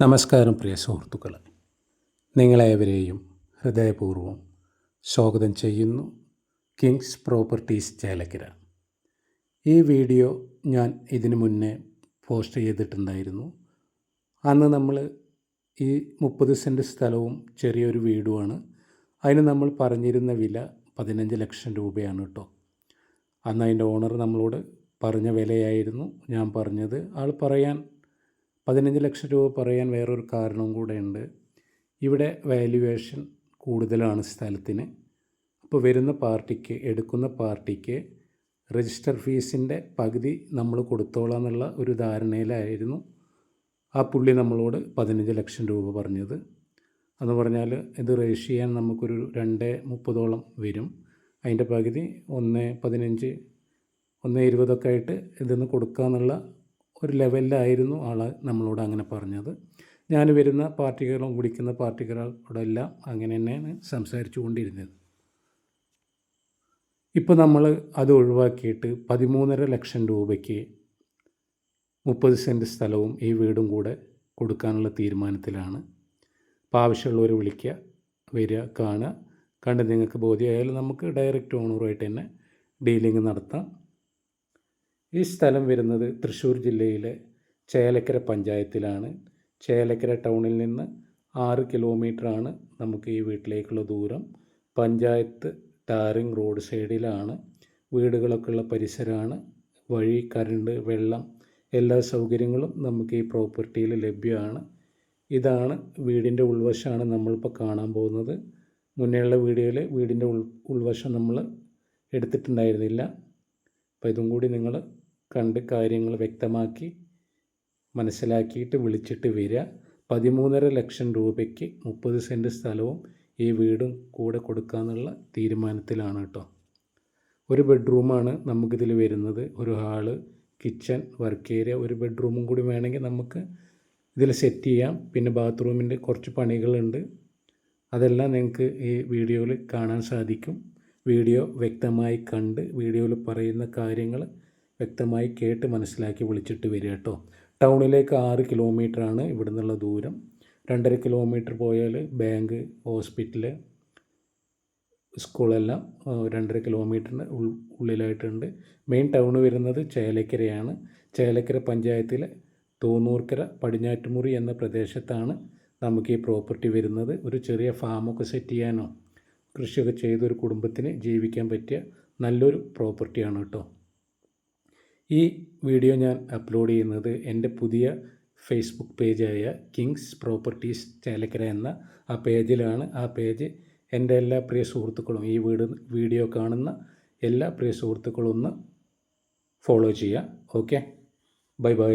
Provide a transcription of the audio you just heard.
നമസ്കാരം പ്രിയ സുഹൃത്തുക്കളെ. നിങ്ങളേവരെയും ഹൃദയപൂർവം സ്വാഗതം ചെയ്യുന്നു കിങ്സ് പ്രോപ്പർട്ടീസ് ചേലക്കര. ഈ വീഡിയോ ഞാൻ ഇതിനു മുന്നേ പോസ്റ്റ് ചെയ്തിട്ടുണ്ടായിരുന്നു. അന്ന് നമ്മൾ ഈ മുപ്പത് സെന്റ് സ്ഥലവും ചെറിയൊരു വീടുമാണ്. അതിന് നമ്മൾ പറഞ്ഞിരുന്ന വില പതിനഞ്ച് ലക്ഷം രൂപയാണ് കേട്ടോ അന്ന് അതിന്റെ ഓണർ നമ്മളോട് പറഞ്ഞ വിലയായിരുന്നു. ഞാൻ പറഞ്ഞത് ആൾ പറയാൻ പതിനഞ്ച് ലക്ഷം രൂപ പറയാൻ വേറൊരു കാരണവും കൂടെ ഉണ്ട് ഇവിടെ വാല്യുവേഷൻ കൂടുതലാണ് സ്ഥലത്തിന്. അപ്പോൾ വരുന്ന പാർട്ടിക്ക് എടുക്കുന്ന പാർട്ടിക്ക് രജിസ്റ്റർ ഫീസിന്റെ പകുതി നമ്മൾ കൊടുത്തോളാം എന്നുള്ള ഒരു ധാരണയിലായിരുന്നു ആ പുള്ളി നമ്മളോട് പതിനഞ്ച് ലക്ഷം രൂപ പറഞ്ഞത്. എന്ന് പറഞ്ഞാൽ ഇത് രജിസ്റ്റർ ചെയ്യാൻ നമുക്കൊരു രണ്ട് മുപ്പതോളം വരും. അതിന്റെ പകുതി ഒന്ന് പതിനഞ്ച് ഒന്ന് ഇരുപതൊക്കെ ആയിട്ട് ഇതിന്ന് കൊടുക്കാമെന്നുള്ള ഒരു ലെവലിലായിരുന്നു ആൾ നമ്മളോട് അങ്ങനെ പറഞ്ഞത്. ഞാൻ വരുന്ന പാർട്ടികളും കുടിക്കുന്ന പാർട്ടികളോടെല്ലാം അങ്ങനെ തന്നെയാണ് സംസാരിച്ചു കൊണ്ടിരുന്നത്. ഇപ്പോൾ നമ്മൾ അത് ഒഴിവാക്കിയിട്ട് പതിമൂന്നര ലക്ഷം രൂപയ്ക്ക് മുപ്പത് സെന്റ് സ്ഥലവും ഈ വീടും കൂടെ കൊടുക്കാനുള്ള തീരുമാനത്തിലാണ്. അപ്പോൾ ആവശ്യമുള്ളവർ വിളിക്കുക വരിക കാണുക. കണ്ട് നിങ്ങൾക്ക് ബോധ്യമായാലും നമുക്ക് ഡയറക്റ്റ് ഓണറുമായിട്ട് തന്നെ ഡീലിംഗ് നടത്താം. ഈ സ്ഥലം വരുന്നത് തൃശ്ശൂർ ജില്ലയിലെ ചേലക്കര പഞ്ചായത്തിലാണ്. ചേലക്കര ടൗണിൽ നിന്ന് ആറ് കിലോമീറ്ററാണ് നമുക്ക് ഈ വീട്ടിലേക്കുള്ള ദൂരം. പഞ്ചായത്ത് ടാറിങ് റോഡ് സൈഡിലാണ്. വീടുകളൊക്കെ ഉള്ള പരിസരമാണ്. വഴി കറണ്ട് വെള്ളം എല്ലാ സൗകര്യങ്ങളും നമുക്ക് ഈ പ്രോപ്പർട്ടിയിൽ ലഭ്യമാണ്. ഇതാണ് വീടിന്റെ ഉൾവശമാണ് നമ്മളിപ്പോൾ കാണാൻ പോകുന്നത്. മുന്നേയുള്ള വീഡിയോയിൽ വീടിന്റെ ഉൾ ഉൾവശം നമ്മൾ എടുത്തിട്ടുണ്ടായിരുന്നില്ല. അപ്പോൾ ഇതും കൂടി നിങ്ങൾ കണ്ട് കാര്യങ്ങൾ വ്യക്തമാക്കി മനസ്സിലാക്കിയിട്ട് വിളിച്ചിട്ട് വരിക. പതിമൂന്നര ലക്ഷം രൂപയ്ക്ക് മുപ്പത് സെന്റ് സ്ഥലവും ഈ വീടും കൂടെ കൊടുക്കാമെന്നുള്ള തീരുമാനത്തിലാണ് കേട്ടോ. ഒരു ബെഡ്റൂമാണ് നമുക്കിതിൽ വരുന്നത്. ഒരു ഹാൾ കിച്ചൺ വർക്ക് ഏരിയ ഒരു ബെഡ്റൂമും കൂടി വേണമെങ്കിൽ നമുക്ക് ഇതിൽ സെറ്റ് ചെയ്യാം. പിന്നെ ബാത്റൂമിന്റെ കുറച്ച് പണികളുണ്ട്. അതെല്ലാം നിങ്ങൾക്ക് ഈ വീഡിയോയിൽ കാണാൻ സാധിക്കും. വീഡിയോ വ്യക്തമായി കണ്ട് വീഡിയോയിൽ പറയുന്ന കാര്യങ്ങൾ വ്യക്തമായി കേട്ട് മനസ്സിലാക്കി വിളിച്ചിട്ട് വരിക കേട്ടോ. ടൗണിലേക്ക് ആറ് കിലോമീറ്ററാണ് ഇവിടെ നിന്നുള്ള ദൂരം. രണ്ടര കിലോമീറ്റർ പോയാൽ ബാങ്ക് ഹോസ്പിറ്റൽ സ്കൂളെല്ലാം രണ്ടര കിലോമീറ്ററിന് ഉള്ളിലായിട്ടുണ്ട്. മെയിൻ ടൗൺ വരുന്നത് ചേലക്കരയാണ്. ചേലക്കര പഞ്ചായത്തിലെ തോന്നൂർക്കര പടിഞ്ഞാറ്റുമുറി എന്ന പ്രദേശത്താണ് നമുക്ക് ഈ പ്രോപ്പർട്ടി വരുന്നത്. ഒരു ചെറിയ ഫാമൊക്കെ സെറ്റ് ചെയ്യാനോ കൃഷിയൊക്കെ ചെയ്തൊരു കുടുംബത്തിന് ജീവിക്കാൻ പറ്റിയ നല്ലൊരു പ്രോപ്പർട്ടിയാണ് കേട്ടോ. ഈ വീഡിയോ ഞാൻ അപ്ലോഡ് ചെയ്യുന്നത് എന്റെ പുതിയ ഫേസ്ബുക്ക് പേജായ കിങ്സ് പ്രോപ്പർട്ടീസ് ചേലക്കര എന്ന ആ പേജിലാണ് ആ പേജ് എന്റെ എല്ലാ പ്രിയ സുഹൃത്തുക്കളും ഈ വീട് വീഡിയോ കാണുന്ന എല്ലാ പ്രിയ സുഹൃത്തുക്കളും ഒന്ന് ഫോളോ ചെയ്യുക. Okay bye bye